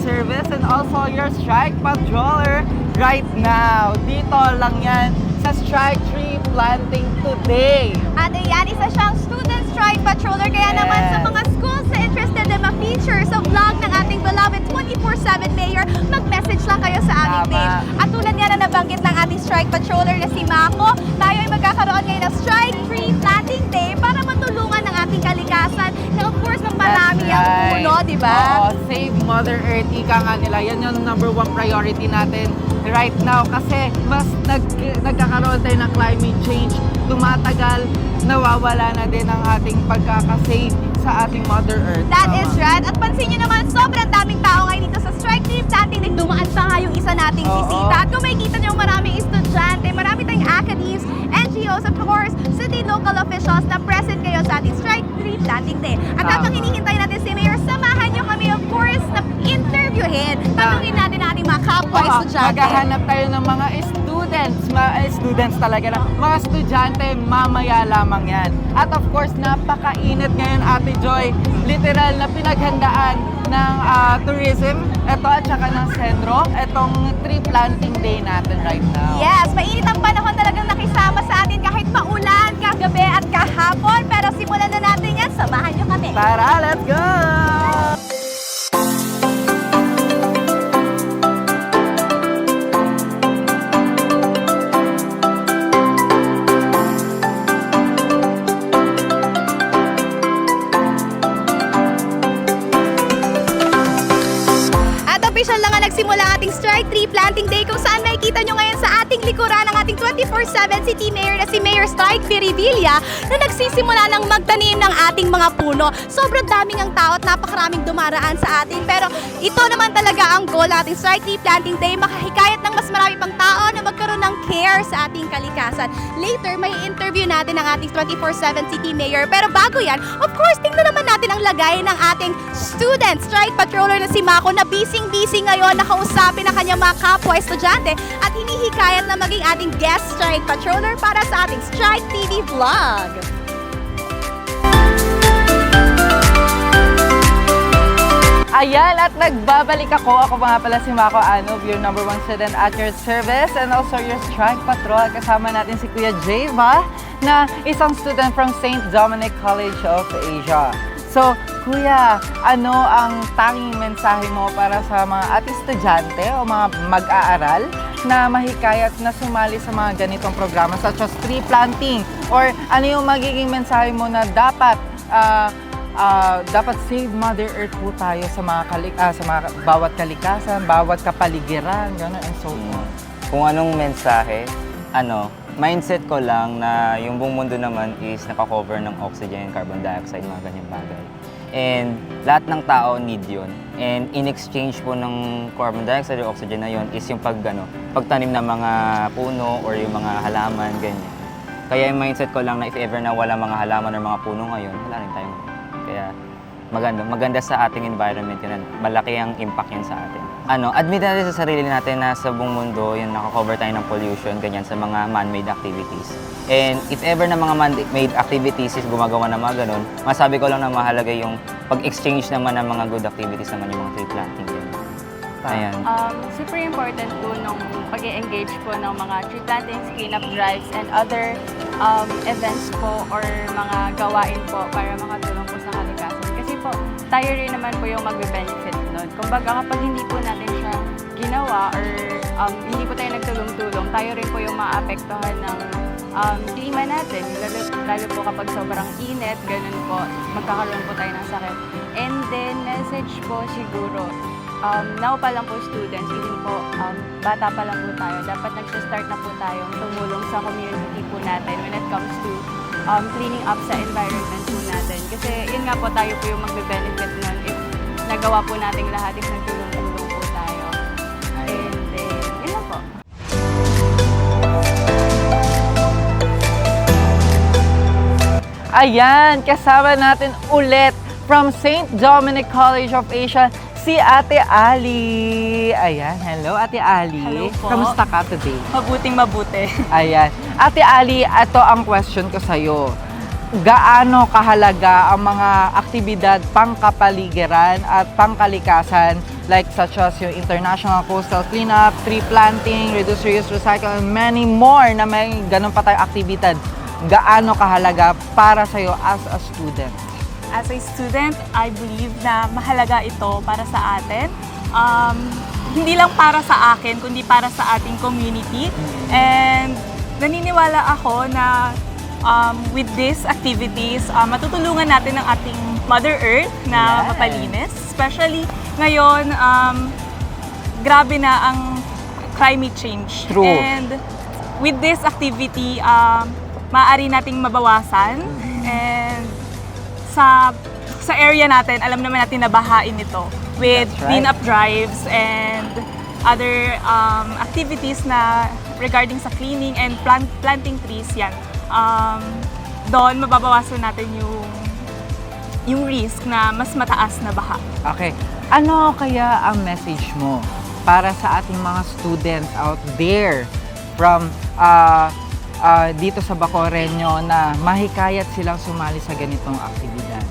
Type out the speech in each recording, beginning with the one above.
service and also your strike patroller right now. Dito lang yan sa Strike Tree Planting today. At ayan, isa siyang student strike patroller. Kaya naman Yes. sa mga schools na interested na ma-feature sa vlog ng ating beloved 24-7 mayor, mag-message lang kayo sa aming Tama. page. At tulad nga na nabanggit ng ating strike patroller na si Mako, tayo ay magkakaroon ngayon ng Strike Tree Planting Day para matulungan ng ating kalikasan na of course magparami ang That's puno, di ba? Oo, save Mother Earth, ika nga nila. Yan yung number one priority natin right now kasi mas nag, nagkakaroon tayo ng climate change. Tumatagal, nawawala na din ang ating pagkakasave sa ating Mother Earth. That Tama. is right. At pansin nyo naman, sobrang daming tao ngayon dito sa Strike Team Planting. Nagdumaan pa nga yung isa nating Oo. bisita. At kung makikita nyo maraming estudyante, marami tayong academies, NGOs, of course, city local officials na present kayo sa ating Strike Team Planting Day. At habang hinihintay natin si Mayor, samahan nyo kami, of course, na interviewin. Tanungin natin ang ating mga kapwa Oo, estudyante. Maghahanap tayo ng mga students, mga eh, students talaga na, mga estudyante, mamaya lamang yan. At of course, napakainit ngayon, Ate Joy. Literal na pinaghandaan ng ah, tourism, ito at saka ng Senro, itong tree planting day natin right now. Yes, mainit ang panahon talagang nakisama kahapon. Pero simulan na natin yan, samahan nyo kami. Tara, let's go! Official lang nga nagsimula ating Strike Tree Planting Day kung saan makikita nyo ngayon sa ating likuran ang ating 24-7 City Mayor na Pirivilla na nagsisimula ng magtanim ng ating mga puno. Sobrang daming ang tao at napakaraming dumaraan sa atin. Pero ito naman talaga ang goal ng ating Strike Tree Planting Day, makahikayat care sa ating kalikasan. Later, may interview natin ang ating 24-7 City Mayor. Pero bago yan, of course, tingnan naman natin ang lagay ng ating student strike patroller na si Mako na busy-busy ngayon nakausapin ang kanyang mga kapwa estudyante at hinihikayat na maging ating guest strike patroller para sa ating Strike TV vlog. Ayan, at nagbabalik ako. Ako pa nga pala si Mako Anov, your number one student at your service and also your strike patrol. Kasama natin si Kuya Java na isang student from St. Dominic College of Asia. So, Kuya, ano ang tanging mensahe mo para sa mga ating estudyante o mga mag-aaral na mahikayat na sumali sa mga ganitong programa such as tree planting? Or ano yung magiging mensahe mo na dapat ah, Ah, dapat save Mother Earth po tayo sa mga kalik ah, sa mga bawat kalikasan, bawat kapaligiran, gano'n and so on. Kung anong mensahe, ano, mindset ko lang na yung buong mundo naman is nakakover ng oxygen and carbon dioxide, mga ganyang bagay. And lahat ng tao need yun. And in exchange po ng carbon dioxide or oxygen na yun is yung pag, ano, pagtanim ng mga puno or yung mga halaman, ganyan. Kaya yung mindset ko lang na if ever na wala mga halaman or mga puno ngayon, wala rin tayong kaya maganda, maganda sa ating environment yun. Malaki ang impact yun sa atin. Ano, admit natin sa sarili natin na sa buong mundo, yun, nakakover tayo ng pollution, ganyan, sa mga man-made activities. And if ever na mga man-made activities is gumagawa ng mga ganun, masabi ko lang na mahalaga yung pag-exchange naman ng mga good activities naman yung mga tree planting. Ganyan. Ayan. Um, super important po nung pag engage po ng mga tree plantings, cleanup drives, and other um, events po or mga gawain po para makatulong tayo rin naman po yung magbe-benefit nun. Kumbaga kapag hindi po natin siya ginawa or um, hindi po tayo nagtulong-tulong, tayo rin po yung maapektuhan ng um, klima natin. Lalo, lalo po kapag sobrang init, ganun po, magkakaroon po tayo ng sakit. And then, message po siguro, um, now pa lang po students, even po um, bata pa lang po tayo, dapat nag-start na po tayong tumulong sa community po natin when it comes to um, cleaning up sa environment po natin. Kasi yun nga po tayo po yung magbe-benefit nun if nagawa po nating lahat, if nagtulong-tulong po tayo. And then, yun lang po. Ayan, kasama natin ulit from St. Dominic College of Asia, si Ate Ali. Ayan, hello Ate Ali. Hello po. Kamusta ka today? Mabuting mabuti. Ayan. Ate Ali, ito ang question ko sa'yo. Gaano kahalaga ang mga aktibidad pangkapaligiran at pangkalikasan like such as yung International Coastal Cleanup, tree planting, reduce, reuse, recycle, and many more na may ganun pa tayong aktibidad. Gaano kahalaga para sa'yo as a student? As a student, I believe na mahalaga ito para sa atin. Um, hindi lang para sa akin, kundi para sa ating community. And naniniwala ako na um, with these activities, uh, matutulungan natin ang ating Mother Earth na Yes. mapalinis. Especially ngayon, um, grabe na ang climate change. True. And with this activity, um, maaari nating mabawasan. And sa sa area natin, alam naman natin na bahain ito with right. cleanup drives and other um, activities na regarding sa cleaning and plant, planting trees yan. Um, doon mababawasan natin yung yung risk na mas mataas na baha. Okay. Ano kaya ang message mo para sa ating mga students out there from ah, ah, dito sa Bacoreño na mahikayat silang sumali sa ganitong aktibidad?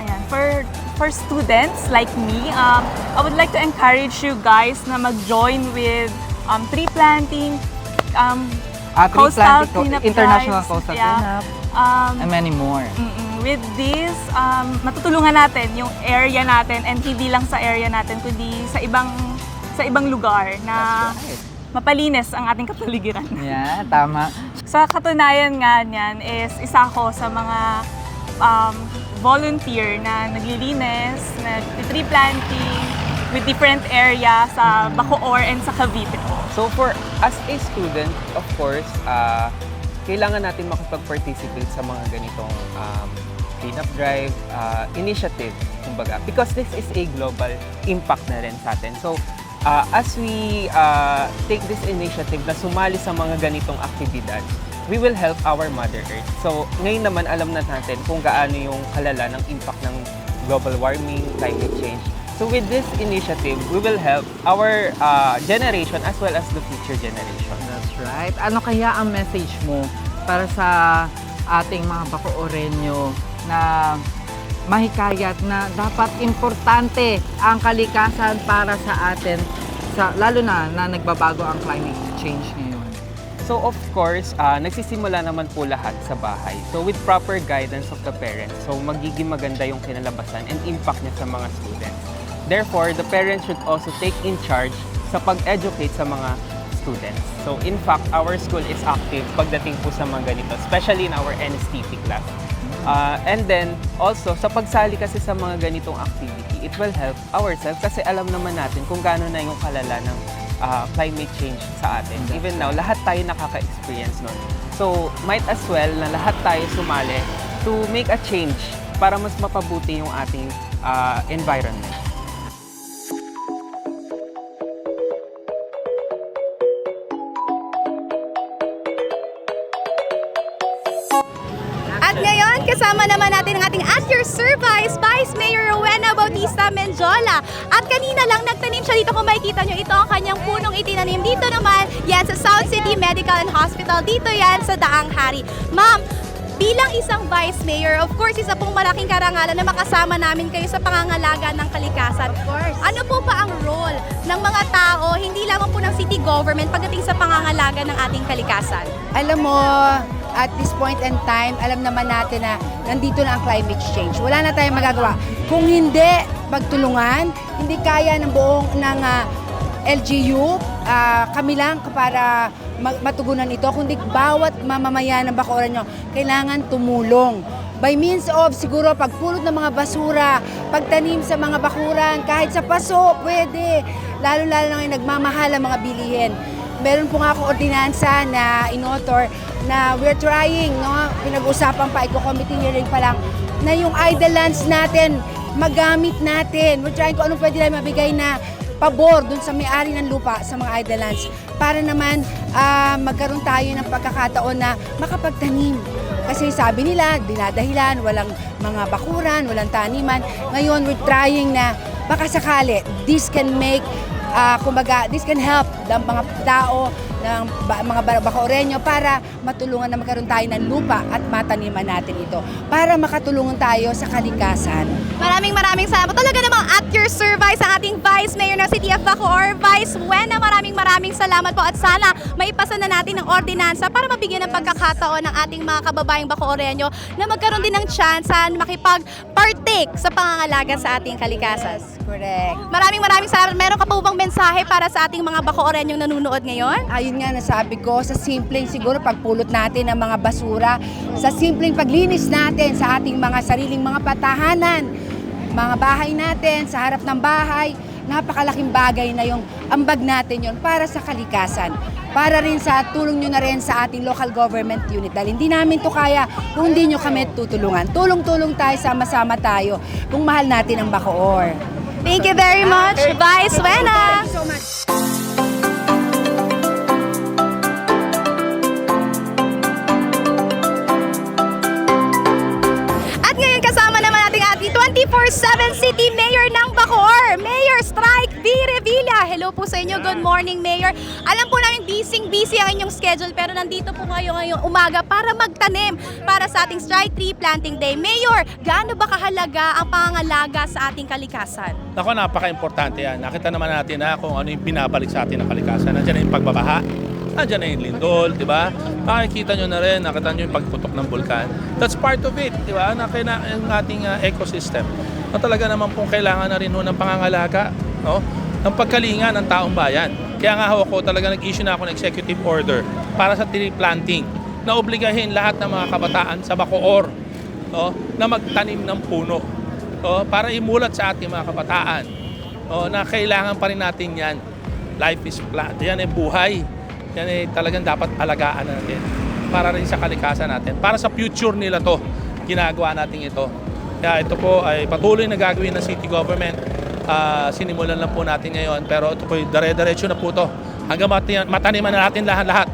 Ayan, for for students like me, um, I would like to encourage you guys na mag-join with um, tree planting, um, Ah, tree coastal planting, cleanup international drives, coastal yeah. cleanup, um, and many more. Mm-mm. With this, um, matutulungan natin yung area natin and hindi lang sa area natin kundi sa ibang sa ibang lugar na That's right. Mapalinis ang ating kapaligiran. Yeah, tama. Sa katunayan nga niyan is isa ako sa mga um, volunteer na naglilinis, nag-tree planting with different area sa Bacoor and sa Cavite po. So for as a student, of course, ah, kailangan natin makipag-participate sa mga ganitong um, cleanup drive, ah, initiative, kumbaga. Because this is a global impact na rin sa atin. So ah, as we ah, take this initiative na sumali sa mga ganitong aktibidad, we will help our Mother Earth. So ngayon naman alam na natin kung gaano yung kalala ng impact ng global warming, climate change. So with this initiative, we will help our uh, generation as well as the future generation. That's right. Ano kaya ang message mo para sa ating mga Bacooreño na mahikayat na dapat importante ang kalikasan para sa atin sa lalo na na nagbabago ang climate change ngayon. So of course, uh, nagsisimula naman po lahat sa bahay. So with proper guidance of the parents, so magiging maganda yung kinalabasan and impact niya sa mga students. Therefore, the parents should also take in charge sa pag-educate sa mga students. So in fact, our school is active pagdating po sa mga ganito, especially in our NSTP class. Uh, and then, also, sa pagsali kasi sa mga ganitong activity, it will help ourselves kasi alam naman natin kung gaano na yung kalala ng uh, climate change sa atin. Even now, lahat tayo nakaka-experience nun. So, might as well na lahat tayo sumali to make a change para mas mapabuti yung ating uh, environment. Kasama naman natin ang ating At Your Service, Vice Mayor Rowena Bautista Menjola. At kanina lang nagtanim siya dito kung makikita nyo, ito ang kanyang punong itinanim. Dito naman, yan sa South City Medical and Hospital. Dito yan sa Daang Hari. Ma'am, bilang isang Vice Mayor, of course, isa pong malaking karangalan na makasama namin kayo sa pangangalaga ng kalikasan. Of course. Ano po ba ang role ng mga tao, hindi lamang po ng city government, pagdating sa pangangalaga ng ating kalikasan? alam mo, at this point in time, alam naman natin na nandito na ang climate change. Wala na tayong magagawa. Kung hindi pagtulungan, hindi kaya ng buong ng ah, LGU, ah, kami lang para matugunan ito, kundi bawat mamamayan ng Bacoran nyo, kailangan tumulong. By means of siguro pagpulot ng mga basura, pagtanim sa mga bakuran, kahit sa paso, pwede. Lalo-lalo na ngayon nagmamahal ang mga bilihin meron po nga ako ordinansa na inotor na we're trying, no? Pinag-usapan pa, iko-committee hearing pa lang, na yung idle lands natin, magamit natin. We're trying kung anong pwede namin mabigay na pabor dun sa may-ari ng lupa sa mga idle lands para naman ah, magkaroon tayo ng pagkakataon na makapagtanim Kasi sabi nila, dinadahilan, walang mga bakuran, walang taniman. Ngayon, we're trying na baka sakali, this can make, ah, kumbaga, this can help the mga tao ng mga ba- Bacoreño para matulungan na magkaroon tayo ng lupa at mataniman natin ito para makatulungan tayo sa kalikasan. Maraming maraming salamat. Talaga namang at your service ang ating Vice Mayor ng City of Bacoor, Vice Wena. Maraming maraming salamat po at sana maipasa na natin ng ordinansa para mabigyan ng pagkakataon ng ating mga kababayang Bacooreño na magkaroon din ng chance na makipag-partake sa pangangalaga sa ating kalikasan. Correct. Maraming maraming salamat. Meron ka po bang mensahe para sa ating mga Bacooreñong nanonood ngayon? Ayun nga nasabi ko, sa simpleng siguro pagpulot natin ng mga basura, sa simpleng paglinis natin sa ating mga sariling mga patahanan, mga bahay natin, sa harap ng bahay, napakalaking bagay na yung ambag natin yon para sa kalikasan. Para rin sa tulong nyo na rin sa ating local government unit. Dahil hindi namin to kaya kung hindi nyo kami tutulungan. Tulong-tulong tayo, sama-sama tayo kung mahal natin ang Bacoor. Thank you very much, Vice Wena. Thank you so much. 24-7 City Mayor ng Bacoor, Mayor Strike V. Revilla. Hello po sa inyo. Good morning, Mayor. Alam po namin busy-busy ang inyong schedule pero nandito po kayo ngayong umaga para magtanim para sa ating Strike Tree Planting Day. Mayor, gaano ba kahalaga ang pangangalaga sa ating kalikasan? Ako, napaka-importante yan. Nakita naman natin na kung ano yung binabalik sa atin ng kalikasan. Nandiyan na yung pagbabaha, nandiyan na yung lindol, di ba? Makikita nyo na rin, nakita nyo yung pagputok ng bulkan. That's part of it, di ba? Na kina yung ating uh, ecosystem. Na talaga naman pong kailangan na rin ho ng pangangalaga, no? ng pagkalinga ng taong bayan. Kaya nga ho ako talaga nag-issue na ako ng executive order para sa tree planting na obligahin lahat ng mga kabataan sa Bacoor no, na magtanim ng puno no, para imulat sa ating mga kabataan no, na kailangan pa rin natin yan. Life is plant. Yan ay buhay. Yan ay talagang dapat alagaan natin para rin sa kalikasan natin. Para sa future nila to, ginagawa natin ito. Kaya ito po ay patuloy na gagawin ng city government. Ah, sinimulan lang po natin ngayon pero ito po dire-diretso na po to. Hanggang mataniman na natin lahat-lahat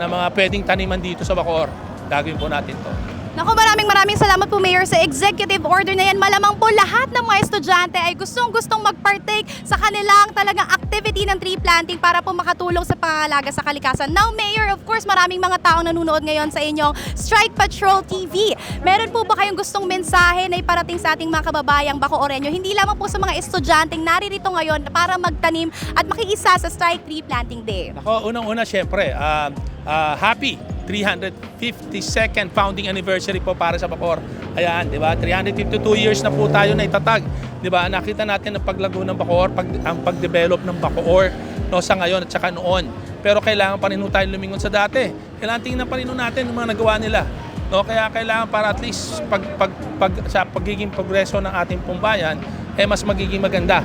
ng mga pwedeng taniman dito sa Bacoor. Gagawin po natin to. Naku, maraming maraming salamat po Mayor sa executive order na yan. Malamang po lahat ng mga estudyante ay gustong-gustong mag-partake sa kanilang talagang activity ng tree planting para po makatulong sa pangalaga sa kalikasan. Now, Mayor, of course, maraming mga taong nanonood ngayon sa inyong Strike Patrol TV. Meron po ba kayong gustong mensahe na iparating sa ating mga kababayang Bacooreño? Hindi lamang po sa mga estudyanteng naririto ngayon para magtanim at makiisa sa Strike Tree Planting Day. Ako, unang-una, syempre, ah, ah, happy 352nd founding anniversary po para sa Bacoor. Ayan, di ba? 352 years na po tayo na itatag. Di ba? Nakita natin ang paglago ng Bacoor, pag, ang pag-develop ng Bacoor no, sa ngayon at saka noon. Pero kailangan pa rin tayo lumingon sa dati. Kailangan tingnan pa rin natin yung mga nagawa nila. No, kaya kailangan para at least pag, pag, pag, sa pagiging progreso ng ating pumbayan, eh mas magiging maganda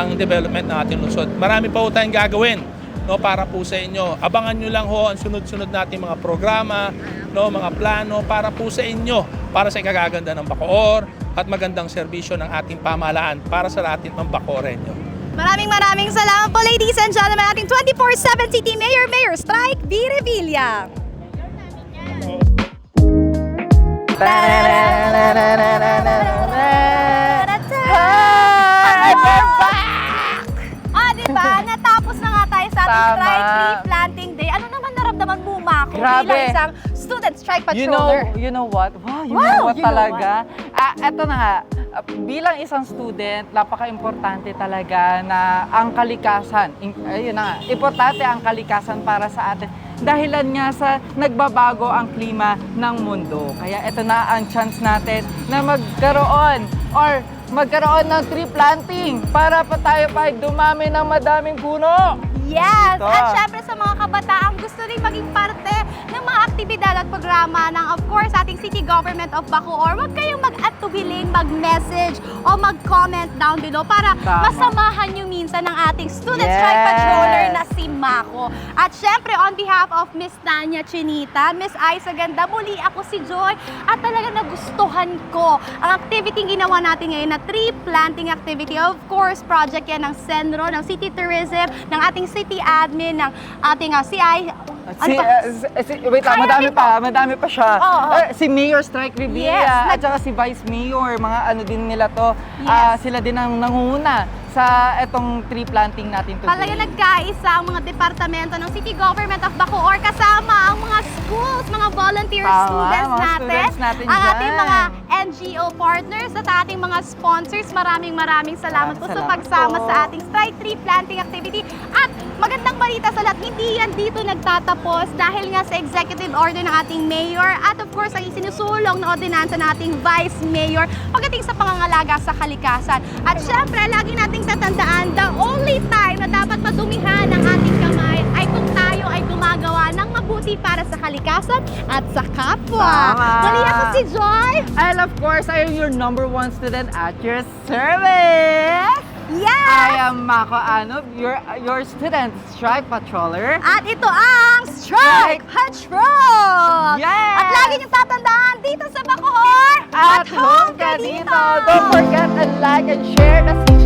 ang development ng ating lungsod. Marami pa po tayong gagawin no para po sa inyo. Abangan nyo lang ho ang sunod-sunod nating mga programa, no, mga plano para po sa inyo, para sa ikagaganda ng Bacoor at magandang serbisyo ng ating pamahalaan para sa ating mga Bacorenyo. Maraming maraming salamat po ladies and gentlemen ating 24-7 City Mayor Mayor Strike V. Revilla. Hi! Strike Tree Planting Day. Ano naman naramdaman mo, Mako? Grabe. Bilang isang student strike You know, patroller. you know what? Wow, you Wow, know what you know talaga? Ah, eto na nga. Ah, bilang isang student, napaka-importante talaga na ang kalikasan, ayun na nga, importante ang kalikasan para sa atin. Dahilan nga sa nagbabago ang klima ng mundo. Kaya ito na ang chance natin na magkaroon or magkaroon ng tree planting para pa tayo pa dumami ng madaming puno. Yes! Ito. At syempre sa mga kabataan gusto rin maging parte ng mga aktibidad at programa ng of course ating City Government of Bacoor. Huwag kayong mag-atubiling, mag-message o mag-comment down below para Tama. masamahan nyo minsan ng ating student Yes. strike patroller na si Mako. At syempre on behalf of Miss Tanya Chinita, Miss Aiza Ganda, muli ako si Joy at talaga nagustuhan ko ang activity ginawa natin ngayon na tree planting activity. Of course, project yan ng Senro, ng City Tourism, ng ating city admin, ng ating uh, CI Si, Ano eh, si- wait Kaya madami pa, madami pa siya. Oo. Eh, si Mayor Strike Revilla Yes, at nag- saka si Vice Mayor, mga ano din nila to. Yes. Ah, sila din ang nangunguna sa etong tree planting natin today. Talaga nagkaisa ang mga departamento ng City Government of Bacoor kasama ang mga schools, mga volunteer Tama, students mga natin, students natin ang dyan. ating mga NGO partners at ating mga sponsors. Maraming maraming salamat Maraming po sa salamat pagsama po. sa ating strike tree planting activity. At magandang balita sa lahat, hindi yan dito nagtatapos dahil nga sa executive order ng ating mayor at of course ang isinusulong na ordinansa ng ating vice mayor pagdating sa pangangalaga sa kalikasan. At syempre, lagi nating tatandaan, the only time na dapat madumihan ang ating kamay gumagawa ng mabuti para sa kalikasan at sa kapwa. Tama. Muli ako si Joy. And of course, I am your number one student at your service. Yes! I am Mako Anob, your, your student strike patroller. At ito ang Strike Patrol! Yes! At lagi niyong tatandaan dito sa Bacoor! At home ka dito! Don't forget to like and share the